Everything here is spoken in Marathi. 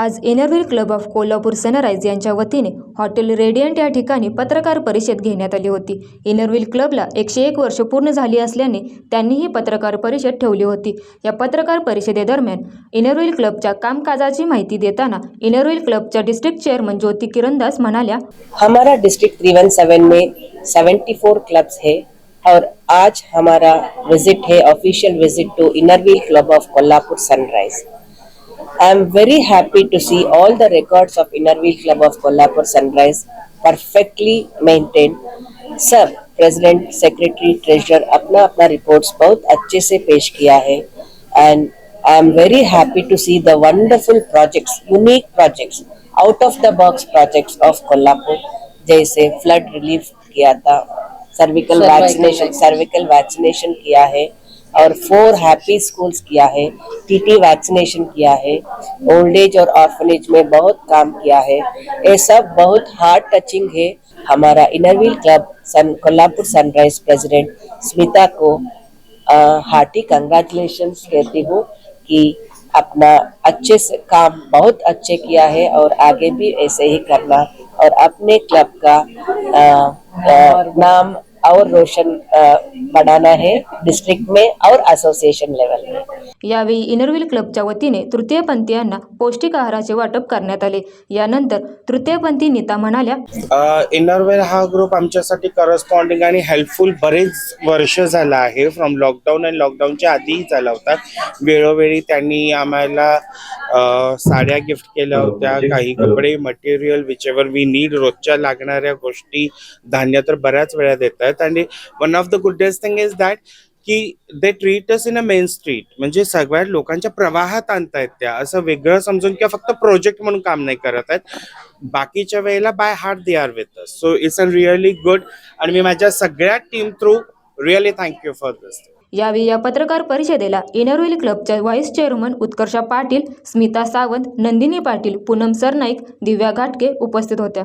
आज Inner Wheel Club of Kolhapur Sunrise यांच्या वतीने हॉटेल रेडियंट या ठिकाणी पत्रकार परिषद घेण्यात आली होती. इनरव्हील क्लबला एकशे एक वर्ष पूर्ण झाली असल्याने त्यांनी ही पत्रकार परिषद ठेवली होती. या पत्रकार परिषदेदरम्यान इनरव्हील क्लबच्या कामकाजाची माहिती देताना इनरव्हील क्लबच्या डिस्ट्रिक्ट चेअरमन ज्योती किरणदास म्हणाल्या हमारा डिस्ट्रिक्ट 317 में 74 क्लब्स है और आज हमारा विजिट है official visit to Inner Wheel club of Kolhapur Sunrise I am very happy to see all the records of Inner Wheel club of Kolhapur Sunrise perfectly maintained. सब प्रेसिडेंट सेक्रेटरी ट्रेजरर अपना अपना रिपोर्ट्स बहुत अच्छे से पेश किया है। And I am very happy to see the wonderful projects unique projects out of the box projects of Kolhapur जैसे फ्लड रिलीफ किया था सर्विकल वैक्सीनेशन सर्विकल वैक्सीनेशन किया है। और फोर हैप्पी स्कूल्स किया है टीटी वैक्सीनेशन किया है ओल्ड एज और ऑर्फनेज में बहुत काम किया है। ये सब बहुत हार्ट टचिंग है हमारा Inner Wheel Club sun Kolhapur Sunrise president Smita को हार्टी कंग्रेचुलेशन कहती हूँ कि अपना अच्छे से काम बहुत अच्छे किया है और आगे भी ऐसे ही करना और अपने क्लब का अ, अ, नाम और रोशन बढ़ाना है डिस्ट्रिक्ट में और एसोसिएशन लेवल में। यावेळी इनरव्हील क्लबच्या वतीने तृतीयपंथीयांना पौष्टिक आहाराचे वाटप करण्यात आले. यानंतर तृतीयपंथी नीता म्हणाल्या इनरवेअर हा ग्रुप आमच्यासाठी करस्पॉन्डिंग आणि हेल्पफुल बरेच वर्ष झाला आहे. फ्रॉम लॉकडाऊन आणि लॉकडाऊनच्या आधीही झाला होता. वेळोवेळी त्यांनी आम्हाला साड्या गिफ्ट केल्या होत्या काही कपडे material which ever we need रोजच्या लागणाऱ्या गोष्टी धान्य तर बऱ्याच वेळा देतात. आणि one of the goodest thing is that की they treat us in a main street म्हणजे सगळ्या लोकांच्या प्रवाहात आणतायत त्या. असं वेगळं समजून किंवा फक्त प्रोजेक्ट म्हणून काम नाही करत आहेत. बाकीच्या वेळेला by heart they are with us so it's a really good आणि मी माझ्या सगळ्या team through really thank you for this यावेळी या पत्रकार परिषदेला इनरवेल क्लबच्या व्हाईस चेअरमन उत्कर्षा पाटील स्मिता सावंत नंदिनी पाटील पूनम सरनाईक दिव्या घाटके उपस्थित होत्या.